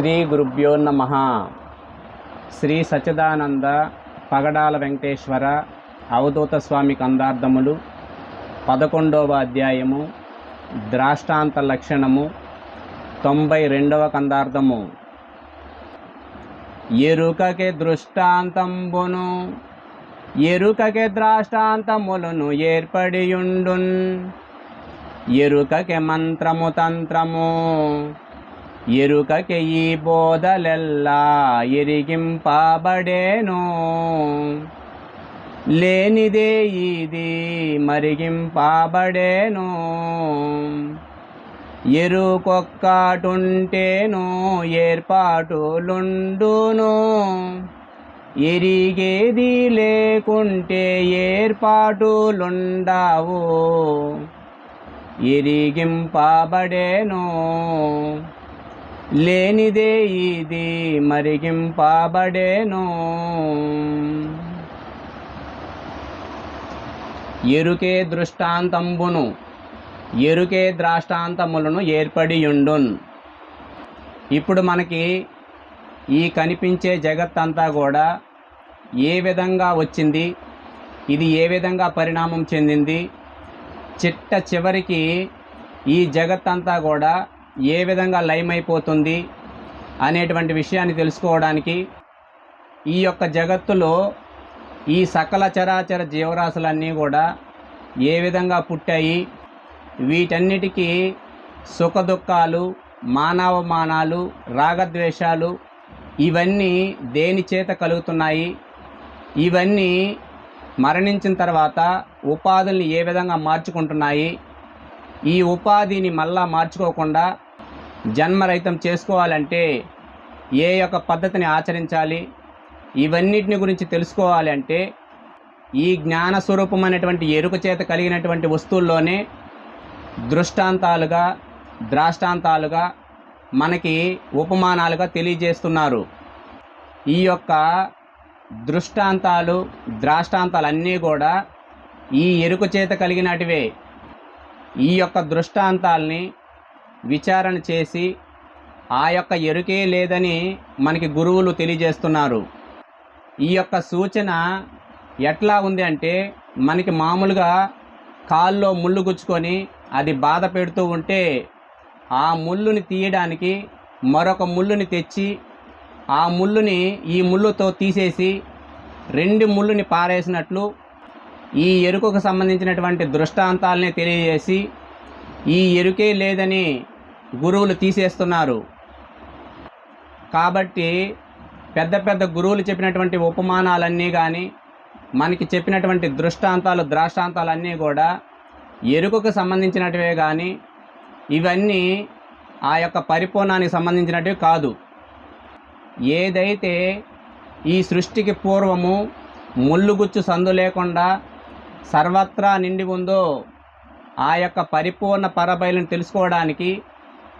శ్రీ గురుభ్యో నమ. శ్రీ సచిదానంద పగడాల వెంకటేశ్వర అవధూత స్వామి కందార్థములు పదకొండవ అధ్యాయము ద్రాష్టాంత లక్షణము తొంభై రెండవ కందార్థము. ఎరుకకి దృష్టాంతంబును ఎరుకకి ద్రాష్టాంతములను ఏర్పడియుండున్ ఎరుకకి మంత్రము తంత్రము. ఎరుకకి ఈ బోధలెల్లా ఎరిగింపబడేను లేనిదే ఇది మరిగింపబడేను ఎరుకొక్కటుంటేను ఏర్పాటులుండును. ఎరిగేది లేకుంటే ఏర్పాటులుండవు. ఎరిగింపబడేను లేనిదే ఇది మరిగింపబడేను. ఎరుకే దృష్టాంతంబును ఎరుకే ద్రాష్టాంతములను ఏర్పడియుండున్. ఇప్పుడు మనకి ఈ కనిపించే జగత్తంతా కూడా ఏ విధంగా వచ్చింది? ఇది ఏ విధంగా పరిణామం చెందింది? చిట్ట చివరికి ఈ జగత్తంతా కూడా ఏ విధంగా లయమైపోతుంది అనేటువంటి విషయాన్ని తెలుసుకోవడానికి ఈ యొక్క జగత్తులో ఈ సకల చరాచర జీవరాశులన్నీ కూడా ఏ విధంగా పుట్టాయి? వీటన్నిటికీ సుఖదుఖాలు మానవమానాలు రాగద్వేషాలు ఇవన్నీ దేని చేత కలుగుతున్నాయి? ఇవన్నీ మరణించిన తర్వాత ఉపాధుల్ని ఏ విధంగా మార్చుకుంటున్నాయి? ఈ ఉపాధిని మళ్ళా మార్చుకోకుండా జన్మరహితం చేసుకోవాలంటే ఏ యొక్క పద్ధతిని ఆచరించాలి? ఇవన్నిటిని గురించి తెలుసుకోవాలి అంటే ఈ జ్ఞాన స్వరూపమైనటువంటి ఎరుక చేత కలిగినటువంటి వస్తువుల్లోనే దృష్టాంతాలుగా ద్రాష్టాంతాలుగా మనకి ఉపమానాలుగా తెలియజేస్తున్నారు. ఈ యొక్క దృష్టాంతాలు ద్రాష్టాంతాలు అన్నీ కూడా ఈ ఎరుక చేత కలిగినటివే. ఈ యొక్క దృష్టాంతాల్ని విచారణ చేసి ఆ యొక్క ఎరుకే లేదని మనకి గురువులు తెలియజేస్తున్నారు. ఈ యొక్క సూచన ఎట్లా ఉంది అంటే మనకి మామూలుగా కాల్లో ముళ్ళు గుచ్చుకొని అది బాధ పెడుతూ ఉంటే ఆ ముళ్ళుని తీయడానికి మరొక ముళ్ళుని తెచ్చి ఆ ముళ్ళుని ఈ ముళ్ళుతో తీసేసి రెండు ముళ్ళుని పారేసినట్లు ఈ ఎరుకకు సంబంధించినటువంటి దృష్టాంతాలని తెలియజేసి ఈ ఎరుకే లేదని గురువులు తీసేస్తున్నారు. కాబట్టి పెద్ద పెద్ద గురువులు చెప్పినటువంటి ఉపమానాలన్నీ కానీ మనకి చెప్పినటువంటి దృష్టాంతాలు ద్రాష్టాంతాలన్నీ కూడా ఎరుకకు సంబంధించినటివే కానీ ఇవన్నీ ఆ యొక్క పరిపూర్ణానికి సంబంధించినటివి కాదు. ఏదైతే ఈ సృష్టికి పూర్వము ముళ్ళుగుచ్చు సందు లేకుండా సర్వత్రా నిండి ఉందో ఆ యొక్క పరిపూర్ణ పరబయలను తెలుసుకోవడానికి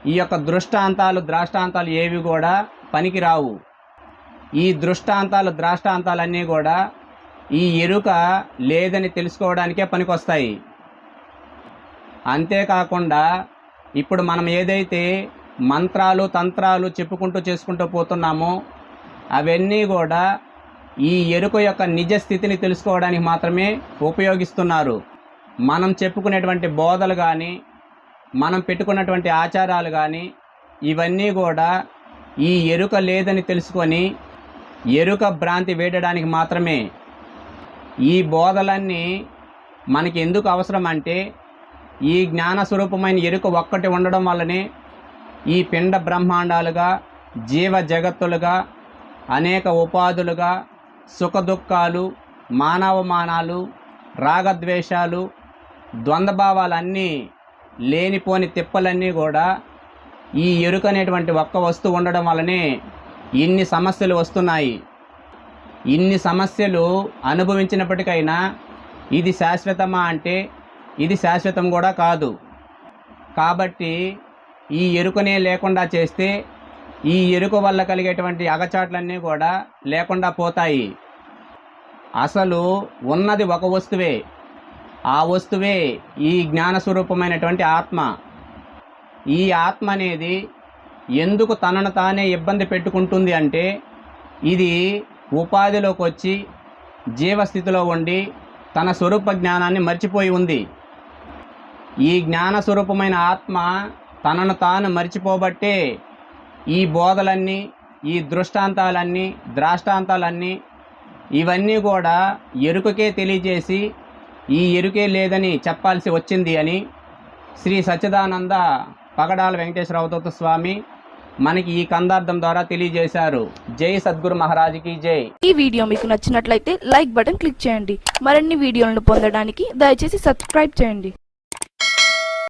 ఈ యొక్క దృష్టాంతాలు ద్రాష్టాంతాలు ఏవి కూడా పనికిరావు. ఈ దృష్టాంతాలు ద్రాష్టాంతాలన్నీ కూడా ఈ ఎరుక లేదని తెలుసుకోవడానికే పనికొస్తాయి. అంతేకాకుండా ఇప్పుడు మనం ఏదైతే మంత్రాలు తంత్రాలు చెప్పుకుంటూ చేసుకుంటూ పోతున్నామో అవన్నీ కూడా ఈ ఎరుక యొక్క నిజ స్థితిని తెలుసుకోవడానికి మాత్రమే ఉపయోగిస్తున్నారు. మనం చెప్పుకునేటువంటి బోధలు కానీ మనం పెట్టుకున్నటువంటి ఆచారాలు కానీ ఇవన్నీ కూడా ఈ ఎరుక లేదని తెలుసుకొని ఎరుక భ్రాంతి వేయడానికి మాత్రమే. ఈ బోధలన్నీ మనకి ఎందుకు అవసరం అంటే ఈ జ్ఞాన స్వరూపమైన ఎరుక ఒక్కటి ఉండడం వల్లనే ఈ పిండ బ్రహ్మాండాలుగా జీవ జగత్తులుగా అనేక ఉపాధులుగా సుఖదుఖాలు మానవమానాలు రాగద్వేషాలు ద్వంద్వభావాలన్నీ లేనిపోని తిప్పలన్నీ కూడా ఈ ఎరుక అనేటువంటి ఒక్క వస్తువు ఉండడం వల్లనే ఇన్ని సమస్యలు వస్తున్నాయి. ఇన్ని సమస్యలు అనుభవించినప్పటికైనా ఇది శాశ్వతమా అంటే ఇది శాశ్వతం కూడా కాదు. కాబట్టి ఈ ఎరుకనే లేకుండా చేస్తే ఈ ఎరుక వల్ల కలిగేటువంటి అగచాట్లన్నీ కూడా లేకుండా పోతాయి. అసలు ఉన్నది ఒక వస్తువే. ఆ వస్తువే ఈ జ్ఞాన స్వరూపమైనటువంటి ఆత్మ. ఈ ఆత్మ అనేది ఎందుకు తనను తానే ఇబ్బంది పెట్టుకుంటుంది అంటే ఇది ఉపాధిలోకి వచ్చి జీవస్థితిలో ఉండి తన స్వరూప జ్ఞానాన్ని మర్చిపోయి ఉంది. ఈ జ్ఞాన స్వరూపమైన ఆత్మ తనను తాను మర్చిపోబట్టే ఈ బోధలన్నీ ఈ దృష్టాంతాలన్నీ ద్రాష్టాంతాలన్నీ ఇవన్నీ కూడా ఎరుకకే తెలియజేసి ఈ ఎరుకే లేదని చెప్పాల్సి వచ్చింది అని శ్రీ సచ్చిదానంద పగడాల వెంకటేశ్వర అవధూత స్వామి మనకి ఈ కందార్థం ద్వారా తెలియజేశారు. జై సద్గురు మహారాజుకి జై. ఈ వీడియో మీకు నచ్చినట్లయితే లైక్ బటన్ క్లిక్ చేయండి. మరిన్ని వీడియోలను పొందడానికి దయచేసి సబ్స్క్రైబ్ చేయండి.